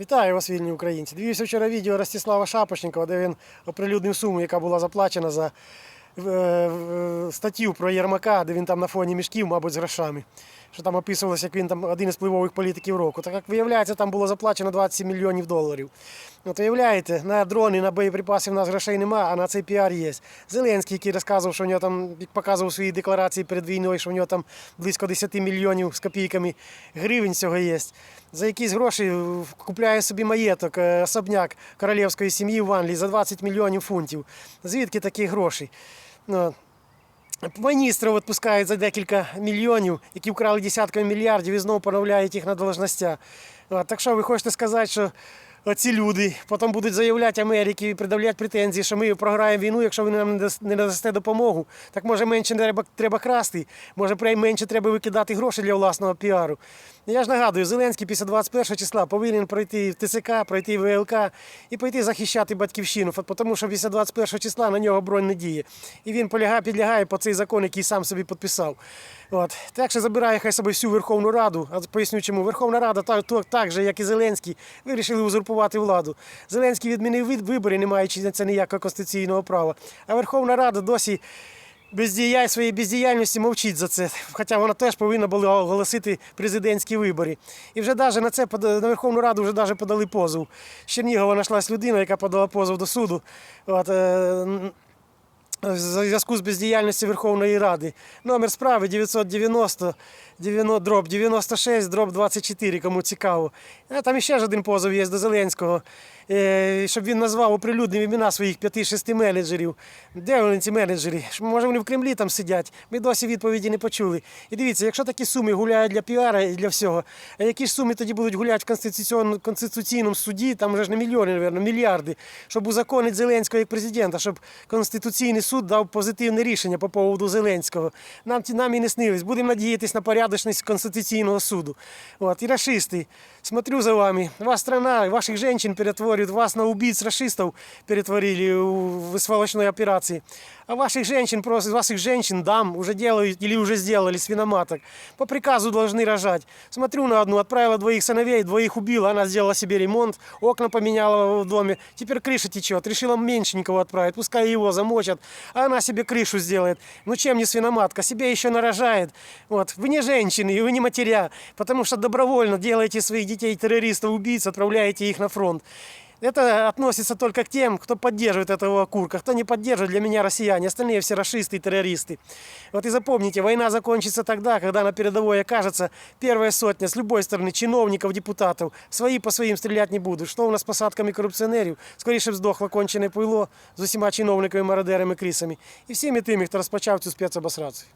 Вітаю вас, вільні українці. Дивився вчора відео Ростислава Шапошникова, де він оприлюднив суму, яка була заплачена за е, е, статтю про Єрмака, де він там на фоні мішків, мабуть, з грошами. Що там описувалося, як він там один із впливових політиків року. Так як виявляється, там було заплачено 27 мільйонів доларів. От уявляєте, на дрони, на боєприпаси в нас грошей нема, а на цей піар є. Зеленський, який розказував, що в нього там показував свої декларації перед війною, що в нього там близько 10 мільйонів з копійками гривень цього є. За якісь гроші купляє собі маєток, е, особняк королівської сім'ї в Англії за 20 мільйонів фунтів. Звідки такі гроші? Міністрів відпускають за декілька мільйонів, які вкрали десятками мільярдів і знову поновляють їх на должностях. Так що ви хочете сказати, що ці люди потім будуть заявляти Америці і придавляти претензії, що ми програємо війну, якщо ви нам не надасте допомогу. Так може менше треба, треба красти, може менше треба викидати гроші для власного піару. Я ж нагадую, Зеленський після 21 числа повинен пройти в ТЦК, пройти в ВЛК і пойти захищати батьківщину, тому що після 21 числа на нього бронь не діє. І він полягає, підлягає по цей закон, який сам собі підписав. От. Так що забирає хай собі всю Верховну Раду, а поясню чому. Верховна Рада, так, так же, як і Зеленський, вирішили узурпувати владу. Зеленський відмінив від- вибори, не маючи на це ніякого конституційного права. А Верховна Рада досі бездіяль своєї бездіяльності мовчить за це. Хоча вона теж повинна була оголосити президентські вибори. І вже навіть на це на Верховну Раду вже навіть подали позов. З Чернігова знайшлась людина, яка подала позов до суду. От, е, в зв'язку з бездіяльністю Верховної Ради. Номер справи 990 дроб 96 дроб 24, кому цікаво. А там ще ж один позов є до Зеленського, е, щоб він назвав оприлюднив імена своїх 5-6 менеджерів. Де вони ці менеджери? Може вони в Кремлі там сидять? Ми досі відповіді не почули. І дивіться, якщо такі суми гуляють для піара і для всього, а які ж суми тоді будуть гуляти в Конституційному, Конституційному суді, там вже ж не мільйони, мабуть, мільярди, щоб узаконити Зеленського як президента, щоб Конституційний суд дав позитивне рішення по поводу Зеленського. Нам, ті- нам і не снились. Будемо надіятися на порядочність Конституційного суду. От, і расисти, смотрю за вами. Вас страна, ваших женщин перетворюють, вас на убийц расистов перетворили в в сволочной операции. А ваших женщин, просто ваших женщин, дам, уже делают или уже сделали свиноматок. По приказу должны рожать. Смотрю на одну, отправила двоих сыновей, двоих убила, она сделала себе ремонт, окна поменяла в доме. Теперь крыша течет. Решила меньшенького отправить, пускай его замочат, а она себе крышу сделает. Ну чем не свиноматка, себе еще нарожает. Вот. Вы не женщины, и вы не матеря, потому что добровольно делаете своих детей террористов, убийц, отправляете их на фронт. Это относится только к тем, кто поддерживает этого окурка. Кто не поддерживает, для меня россияне. Остальные все расисты и террористы. Вот и запомните, война закончится тогда, когда на передовой окажется первая сотня с любой стороны чиновников, депутатов. Свои по своим стрелять не будут. Что у нас з посадками корупціонерів? Скоріше б здохло кончене пуйло з усіма чиновниками, мародерами, крисами. І всіми тими, хто розпочав цю спецобосрацію.